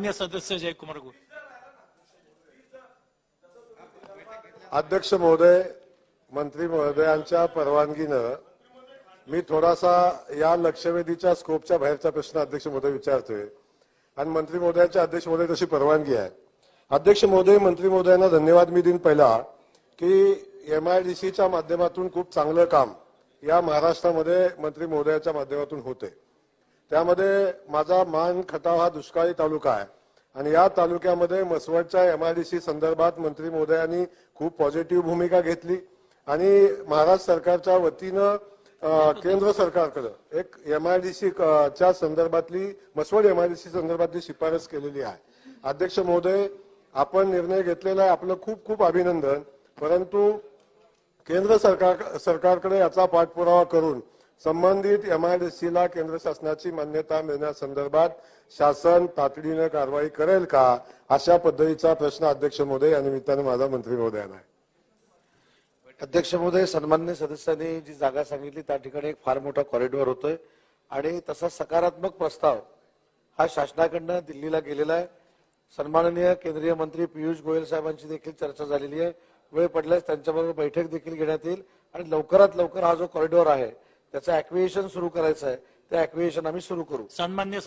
सन्मान्य सदस्य जयकुमार गोरे अध्यक्ष महोदय मंत्री महोदयांच्या परवानगीनं मी थोडासा या लक्षवेधीच्या स्कोपच्या बाहेरचा प्रश्न अध्यक्ष महोदय विचारतोय. आणि मंत्री महोदयांच्या अध्यक्ष महोदय तशी परवानगी आहे. अध्यक्ष महोदय मंत्री महोदयांना धन्यवाद मी देईन पहिला की एम आय डी सीच्या माध्यमातून खूप चांगलं काम या महाराष्ट्रामध्ये मंत्री महोदयाच्या माध्यमातून होते त्यामध्ये माझा मान खटाव हा दुष्काळी तालुका आहे. आणि या तालुक्यामध्ये मसवडच्या एमआयडीसी संदर्भात मंत्री महोदयांनी खूप पॉझिटिव्ह भूमिका घेतली. आणि महाराष्ट्र सरकारच्या वतीनं केंद्र सरकारकडे एक एमआयडीसी च्या संदर्भातली मसवड एमआयडीसी संदर्भातली शिफारस केलेली आहे. अध्यक्ष महोदय आपण निर्णय घेतलेला आहे. आपलं खूप खूप अभिनंदन. परंतु केंद्र सरकार सरकारकडे याचा पाठपुरावा करून संबंधित एमआयडीसीला केंद्र शासनाची मान्यता मिळण्यासंदर्भात शासन तातडीनं कारवाई करेल का अशा पद्धतीचा प्रश्न अध्यक्ष महोदय या निमित्तानं माझा मंत्री महोदयांना आहे. अध्यक्ष महोदय सन्मान्य सदस्यांनी जी जागा सांगितली त्या ठिकाणी एक फार मोठा कॉरिडॉर होतोय. आणि तसा सकारात्मक प्रस्ताव हा शासनाकडनं दिल्लीला गेलेला आहे. सन्माननीय केंद्रीय मंत्री पियुष गोयल साहेबांची देखील चर्चा झालेली आहे. वेळ पडल्यास त्यांच्याबरोबर बैठक देखील घेण्यात येईल. आणि लवकरात लवकर हा जो कॉरिडॉर आहे त्याचं अॅक्विएशन सुरू करायचं आहे ते अॅक्विएशन आम्ही सुरू करू. सन्मान्य